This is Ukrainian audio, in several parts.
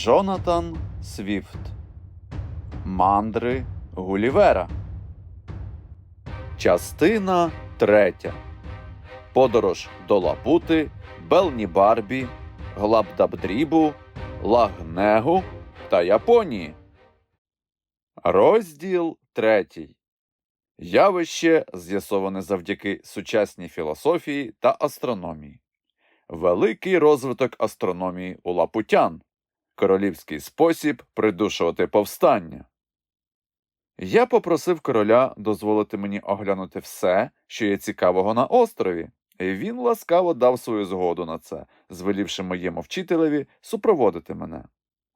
Джонатан Свіфт Мандри Гулівера. Частина третя. Подорож до Лапути, Белні Барбі, Глабдабдрібу, Лагнегу та Японії. Розділ третій. Явище з'ясоване завдяки сучасній філософії та астрономії. Великий розвиток астрономії у лапутян. Королівський спосіб придушувати повстання. Я попросив короля дозволити мені оглянути все, що є цікавого на острові, і він ласкаво дав свою згоду на це, звелівши моєму вчителеві супроводити мене.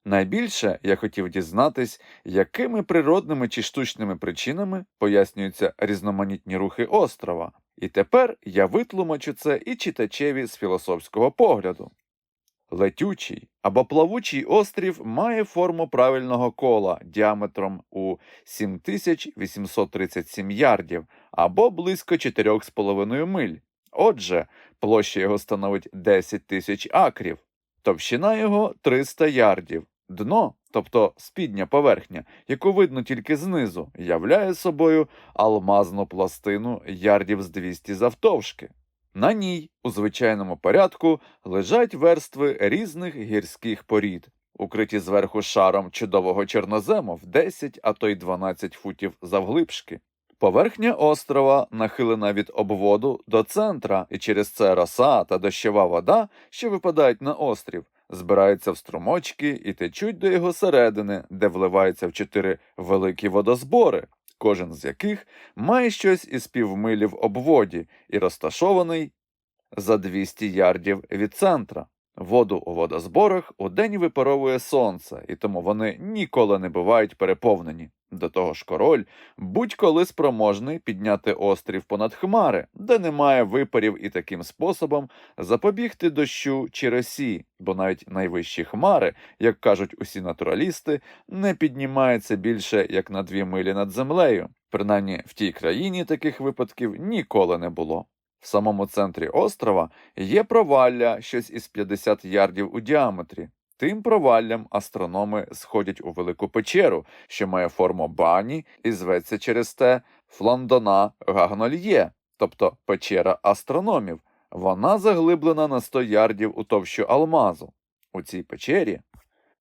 Найбільше я хотів дізнатись, якими природними чи штучними причинами пояснюються різноманітні рухи острова, і тепер я витлумачу це і читачеві з філософського погляду. Летючий або плавучий острів має форму правильного кола діаметром у 7837 ярдів або близько 4,5 миль. Отже, площа його становить 10 тисяч акрів, товщина його 300 ярдів. Дно, тобто спідня поверхня, яку видно тільки знизу, являє собою алмазну пластину ярдів з 200 завтовшки. На ній, у звичайному порядку, лежать верстви різних гірських порід, укриті зверху шаром чудового чорнозему в 10, а то й 12 футів завглибшки. Поверхня острова нахилена від обводу до центра, і через це роса та дощова вода, що випадають на острів, збираються в струмочки і течуть до його середини, де вливаються в чотири великі водозбори, кожен з яких має щось із півмилі в обводі і розташований за 200 ярдів від центра. Воду у водозборах удень випаровує сонце, і тому вони ніколи не бувають переповнені. До того ж король будь-коли спроможний підняти острів понад хмари, де немає випарів і таким способом запобігти дощу чи росі, бо навіть найвищі хмари, як кажуть усі натуралісти, не піднімаються більше як на дві милі над землею. Принаймні в тій країні таких випадків ніколи не було. В самому центрі острова є провалля щось із 50 ярдів у діаметрі. Тим проваллям астрономи сходять у велику печеру, що має форму бані і зветься через те Фландона Гагнольє, тобто печера астрономів. Вона заглиблена на 100 ярдів у товщу алмазу. У цій печері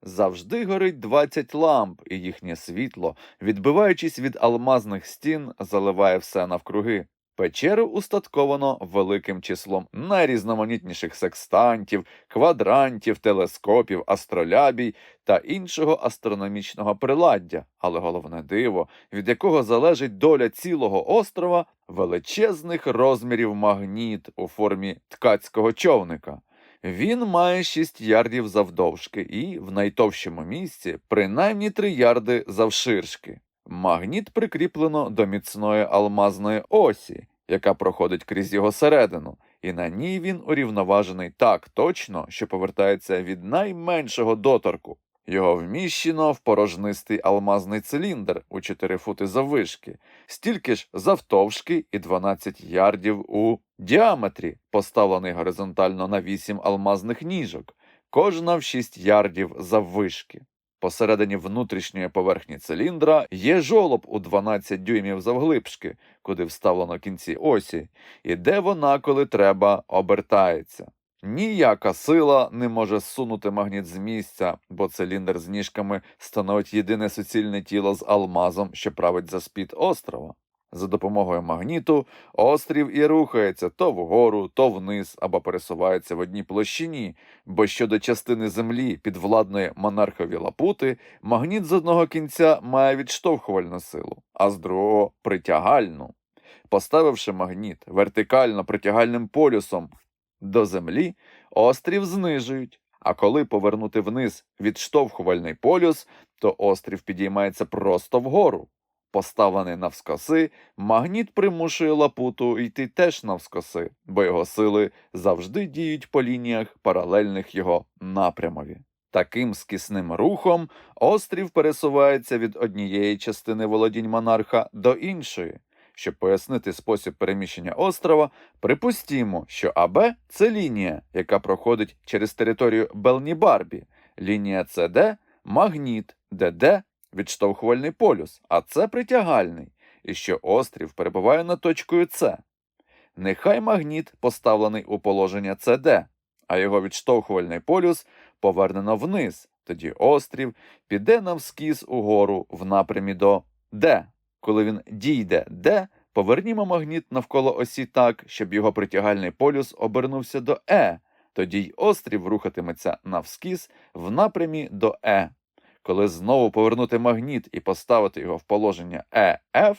завжди горить 20 ламп, і їхнє світло, відбиваючись від алмазних стін, заливає все навкруги. Печеру устатковано великим числом найрізноманітніших секстантів, квадрантів, телескопів, астролябій та іншого астрономічного приладдя, але головне диво, від якого залежить доля цілого острова, величезних розмірів магніт у формі ткацького човника. Він має 6 ярдів завдовжки і, в найтовщому місці, принаймні 3 ярди завширшки. Магніт прикріплено до міцної алмазної осі, яка проходить крізь його середину, і на ній він урівноважений так точно, що повертається від найменшого доторку. Його вміщено в порожнистий алмазний циліндр у 4 фути заввишки, стільки ж завтовшки і 12 ярдів у діаметрі, поставлений горизонтально на 8 алмазних ніжок, кожна в 6 ярдів заввишки. Посередині внутрішньої поверхні циліндра є жолоб у 12 дюймів завглибшки, куди вставлено кінці осі, і де вона, коли треба, обертається. Ніяка сила не може сунути магніт з місця, бо циліндр з ніжками становить єдине суцільне тіло з алмазом, що править за спід острова. За допомогою магніту острів і рухається то вгору, то вниз або пересувається в одній площині, бо щодо частини землі підвладної монархові лапути, магніт з одного кінця має відштовхувальну силу, а з другого притягальну. Поставивши магніт вертикально притягальним полюсом до землі, острів знижують. А коли повернути вниз відштовхувальний полюс, то острів підіймається просто вгору. Поставлений навскоси, магніт примушує лапуту йти теж навскоси, бо його сили завжди діють по лініях, паралельних його напрямові. Таким скісним рухом острів пересувається від однієї частини володінь монарха до іншої. Щоб пояснити спосіб переміщення острова, припустімо, що АБ це лінія, яка проходить через територію Белнібарбі, Лінія CD – магніт, D – відштовхувальний полюс, а це притягальний, і що острів перебуває над точкою С. Нехай магніт поставлений у положення CD, а його відштовхувальний полюс повернено вниз, тоді острів піде навскіз угору в напрямі до D. Коли він дійде D, повернімо магніт навколо осі так, щоб його притягальний полюс обернувся до E, тоді й острів рухатиметься навскіз в напрямі до E. Коли знову повернути магніт і поставити його в положення EF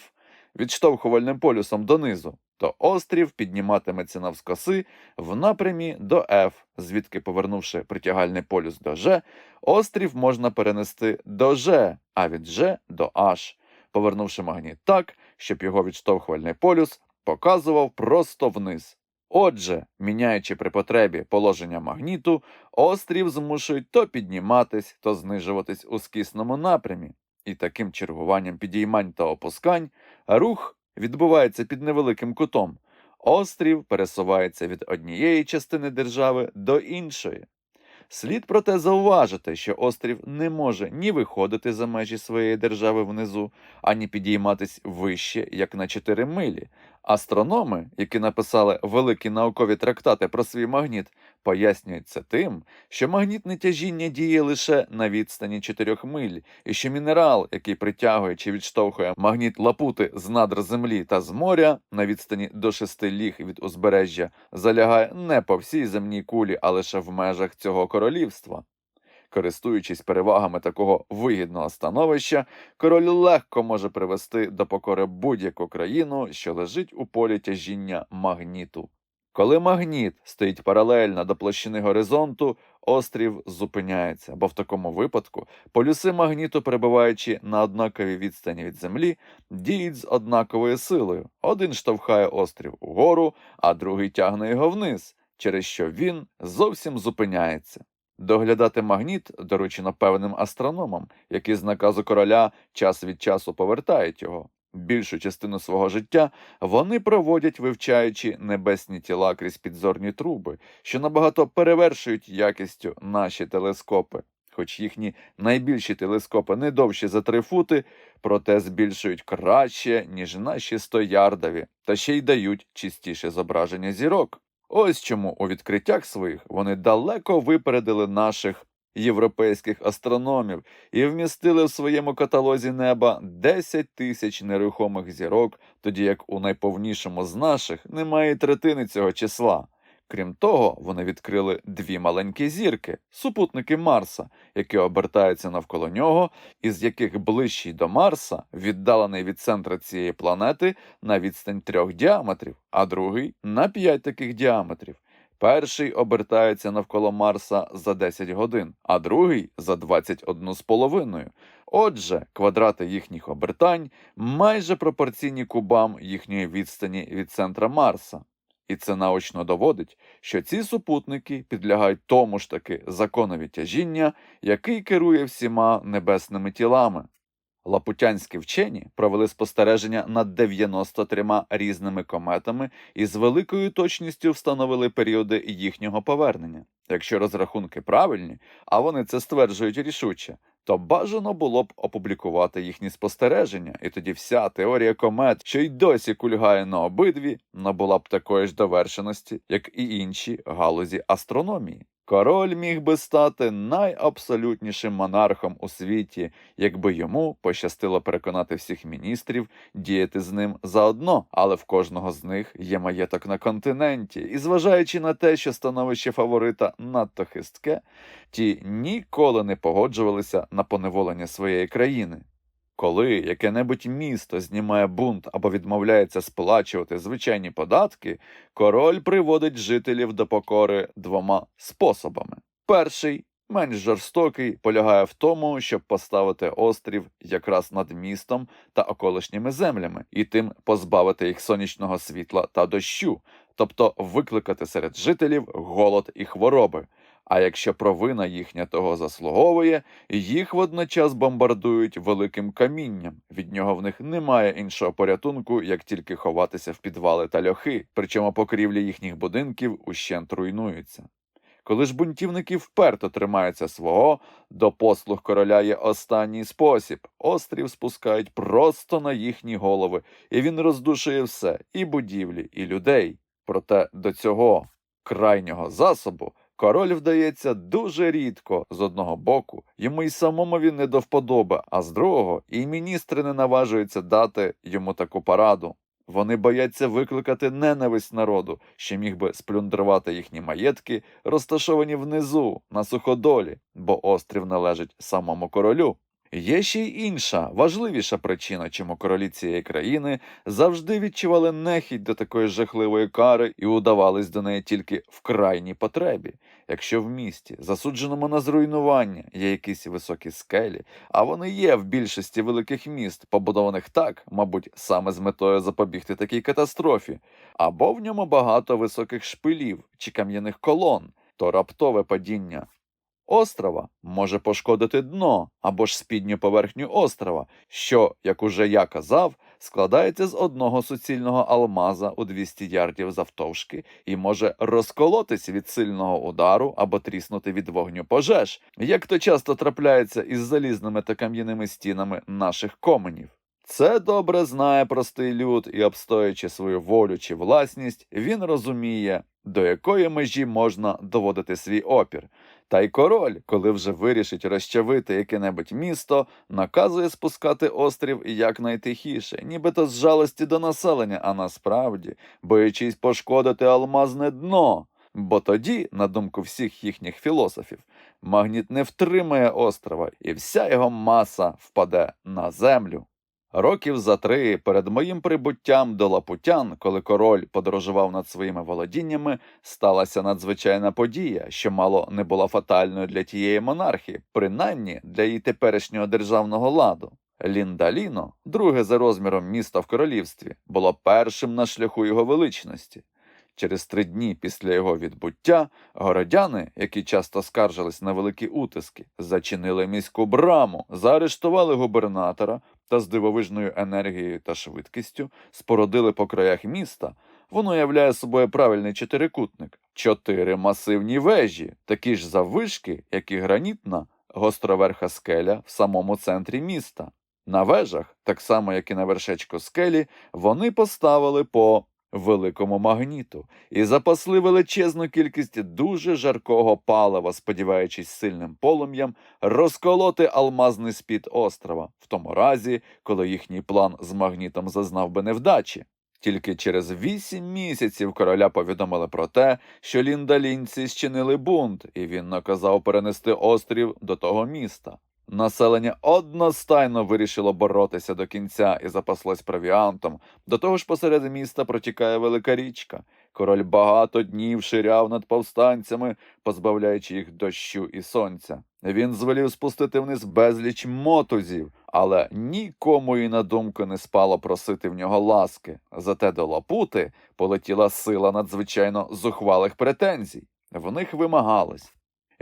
відштовхувальним полюсом донизу, то острів підніматиметься навскоси в напрямі до F, звідки, повернувши притягальний полюс до G, острів можна перенести до G, а від G до H, повернувши магніт так, щоб його відштовхувальний полюс показував просто вниз. Отже, міняючи при потребі положення магніту, острів змушують то підніматись, то знижуватись у скісному напрямі, і таким чергуванням підіймань та опускань рух відбувається під невеликим кутом. Острів пересувається від однієї частини держави до іншої. Слід проте зауважити, що острів не може ні виходити за межі своєї держави внизу, ані підійматись вище, як на 4 милі. Астрономи, які написали великі наукові трактати про свій магніт, пояснюють це тим, що магнітне тяжіння діє лише на відстані 4 миль, і що мінерал, який притягує чи відштовхує магніт лапути з надр землі та з моря на відстані до 6 ліг від узбережжя, залягає не по всій земній кулі, а лише в межах цього королівства. Користуючись перевагами такого вигідного становища, король легко може привести до покори будь-яку країну, що лежить у полі тяжіння магніту. Коли магніт стоїть паралельно до площини горизонту, острів зупиняється, бо в такому випадку полюси магніту, перебуваючи на однаковій відстані від землі, діють з однаковою силою. Один штовхає острів угору, а другий тягне його вниз, через що він зовсім зупиняється. Доглядати магніт доручено певним астрономам, які з наказу короля час від часу повертають його. Більшу частину свого життя вони проводять, вивчаючи небесні тіла крізь підзорні труби, що набагато перевершують якістю наші телескопи. Хоч їхні найбільші телескопи не довші за три фути, проте збільшують краще, ніж наші стоярдові, та ще й дають чистіше зображення зірок. Ось чому у відкриттях своїх вони далеко випередили наших європейських астрономів і вмістили в своєму каталозі неба 10 тисяч нерухомих зірок, тоді як у найповнішому з наших немає третини цього числа. Крім того, вони відкрили дві маленькі зірки, супутники Марса, які обертаються навколо нього, із яких ближчий до Марса, віддалений від центра цієї планети на відстань трьох діаметрів, а другий на п'ять таких діаметрів. Перший обертається навколо Марса за 10 годин, а другий за 21 з половиною. Отже, квадрати їхніх обертань майже пропорційні кубам їхньої відстані від центра Марса. І це наочно доводить, що ці супутники підлягають тому ж таки законові тяжіння, який керує всіма небесними тілами. Лапутянські вчені провели спостереження над 93 різними кометами і з великою точністю встановили періоди їхнього повернення. Якщо розрахунки правильні, а вони це стверджують рішуче, то бажано було б опублікувати їхні спостереження, і тоді вся теорія комет, що й досі кульгає на обидві, набула б такої ж довершеності, як і інші галузі астрономії. Король міг би стати найабсолютнішим монархом у світі, якби йому пощастило переконати всіх міністрів діяти з ним заодно, але в кожного з них є маєток на континенті, і зважаючи на те, що становище фаворита надто хистке, ті ніколи не погоджувалися на поневолення своєї країни. Коли яке-небудь місто знімає бунт або відмовляється сплачувати звичайні податки, король приводить жителів до покори двома способами. Перший, менш жорстокий, полягає в тому, щоб поставити острів якраз над містом та околишніми землями, і тим позбавити їх сонячного світла та дощу, тобто викликати серед жителів голод і хвороби. А якщо провина їхня того заслуговує, їх водночас бомбардують великим камінням. Від нього в них немає іншого порятунку, як тільки ховатися в підвали та льохи, причому покрівлі їхніх будинків ущент руйнуються. Коли ж бунтівники вперто тримаються свого, до послуг короля є останній спосіб. Острів спускають просто на їхні голови, і він роздушує все і будівлі, і людей. Проте до цього крайнього засобу король вдається дуже рідко. З одного боку, йому й самому він не до вподоби, а з другого і міністри не наважуються дати йому таку пораду. Вони бояться викликати ненависть народу, що міг би сплюндрувати їхні маєтки, розташовані внизу, на суходолі, бо острів належить самому королю. Є ще й інша, важливіша причина, чому королі цієї країни завжди відчували нехідь до такої жахливої кари і удавались до неї тільки в крайній потребі. Якщо в місті, засудженому на зруйнування, є якісь високі скелі, а вони є в більшості великих міст, побудованих так, мабуть, саме з метою запобігти такій катастрофі, або в ньому багато високих шпилів чи кам'яних колон, то раптове падіння острова може пошкодити дно або ж спідню поверхню острова, що, як уже я казав, складається з одного суцільного алмаза у 200 ярдів завтовшки і може розколотись від сильного удару або тріснути від вогню пожеж, як то часто трапляється із залізними та кам'яними стінами наших коменів. Це добре знає простий люд, і, обстоюючи свою волю чи власність, він розуміє, до якої межі можна доводити свій опір. Та й король, коли вже вирішить розчавити яке-небудь місто, наказує спускати острів якнайтихіше, нібито з жалості до населення, а насправді боячись пошкодити алмазне дно. Бо тоді, на думку всіх їхніх філософів, магніт не втримає острова, і вся його маса впаде на землю. Років за три перед моїм прибуттям до Лапутян, коли король подорожував над своїми володіннями, сталася надзвичайна подія, що мало не була фатальною для тієї монархії, принаймні для її теперішнього державного ладу. Ліндаліно, друге за розміром місто в королівстві, було першим на шляху його величності. Через три дні після його відбуття городяни, які часто скаржились на великі утиски, зачинили міську браму, заарештували губернатора та з дивовижною енергією та швидкістю спородили по краях міста. Воно являє собою правильний чотирикутник, чотири масивні вежі, такі ж заввишки, як і гранітна гостроверха скеля в самому центрі міста. На вежах, так само як і на вершечку скелі, вони поставили по великому магніту і запасли величезну кількість дуже жаркого палива, сподіваючись сильним полум'ям розколоти алмазний спід острова, в тому разі, коли їхній план з магнітом зазнав би невдачі. Тільки через вісім місяців короля повідомили про те, що ліндалінці зчинили бунт, і він наказав перенести острів до того міста. Населення одностайно вирішило боротися до кінця і запаслось провіантом. До того ж посеред міста протікає велика річка. Король багато днів ширяв над повстанцями, позбавляючи їх дощу і сонця. Він звелів спустити вниз безліч мотузів, але нікому і на думку не спало просити в нього ласки. Зате до Лапути полетіла сила надзвичайно зухвалих претензій. В них вимагалось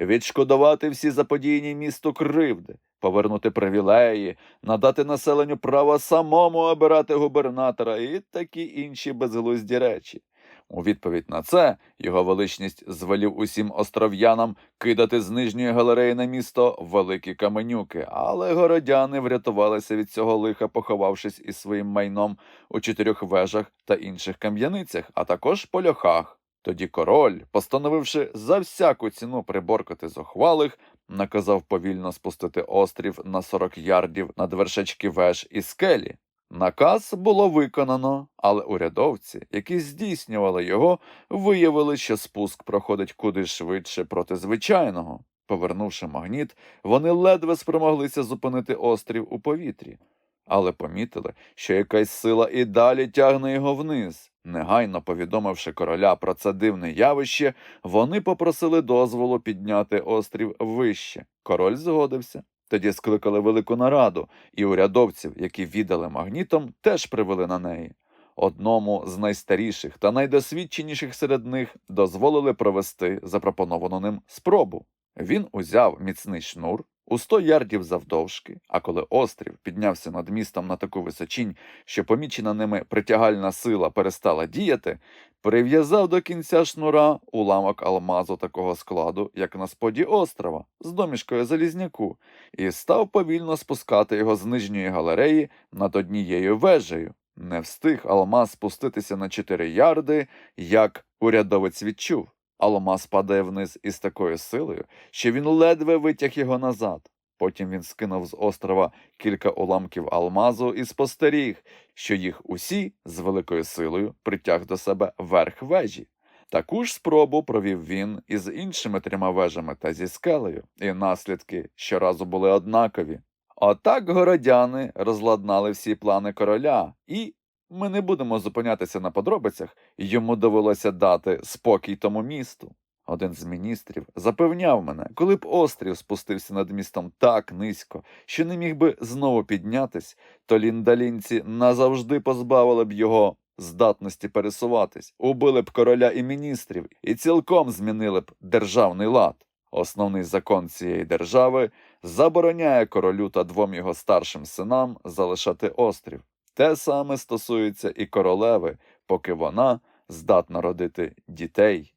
відшкодувати всі заподіяні місту кривди, повернути привілеї, надати населенню право самому обирати губернатора і такі інші безглузді речі. У відповідь на це його величність звелів усім остров'янам кидати з нижньої галереї на місто великі каменюки, але городяни врятувалися від цього лиха, поховавшись із своїм майном у чотирьох вежах та інших кам'яницях, а також по льохах. Тоді король, постановивши за всяку ціну приборкати зухвалих, наказав повільно спустити острів на 40 ярдів над вершечки веж і скелі. Наказ було виконано, але урядовці, які здійснювали його, виявили, що спуск проходить куди швидше проти звичайного. Повернувши магніт, вони ледве спромоглися зупинити острів у повітрі, але помітили, що якась сила і далі тягне його вниз. Негайно повідомивши короля про це дивне явище, вони попросили дозволу підняти острів вище. Король згодився. Тоді скликали велику нараду, і урядовців, які віддали магнітом, теж привели на неї. Одному з найстаріших та найдосвідченіших серед них дозволили провести запропоновану ним спробу. Він узяв міцний шнур у сто ярдів завдовжки, а коли острів піднявся над містом на таку височінь, що помічена ними притягальна сила перестала діяти, прив'язав до кінця шнура уламок алмазу такого складу, як на споді острова, з домішкою залізняку, і став повільно спускати його з нижньої галереї над однією вежею. Не встиг алмаз спуститися на чотири ярди, як урядовець відчув. Алмаз падає вниз із такою силою, що він ледве витяг його назад. Потім він скинув з острова кілька уламків алмазу і спостеріг, що їх усі з великою силою притяг до себе верх вежі. Таку ж спробу провів він і з іншими трьома вежами та зі скелею, і наслідки щоразу були однакові. Отак городяни розладнали всі плани короля, і ми не будемо зупинятися на подробицях, йому довелося дати спокій тому місту. Один з міністрів запевняв мене, коли б острів спустився над містом так низько, що не міг би знову піднятись, то ліндалінці назавжди позбавили б його здатності пересуватись, убили б короля і міністрів і цілком змінили б державний лад. Основний закон цієї держави забороняє королю та двом його старшим синам залишати острів. Те саме стосується і королеви, поки вона здатна родити дітей.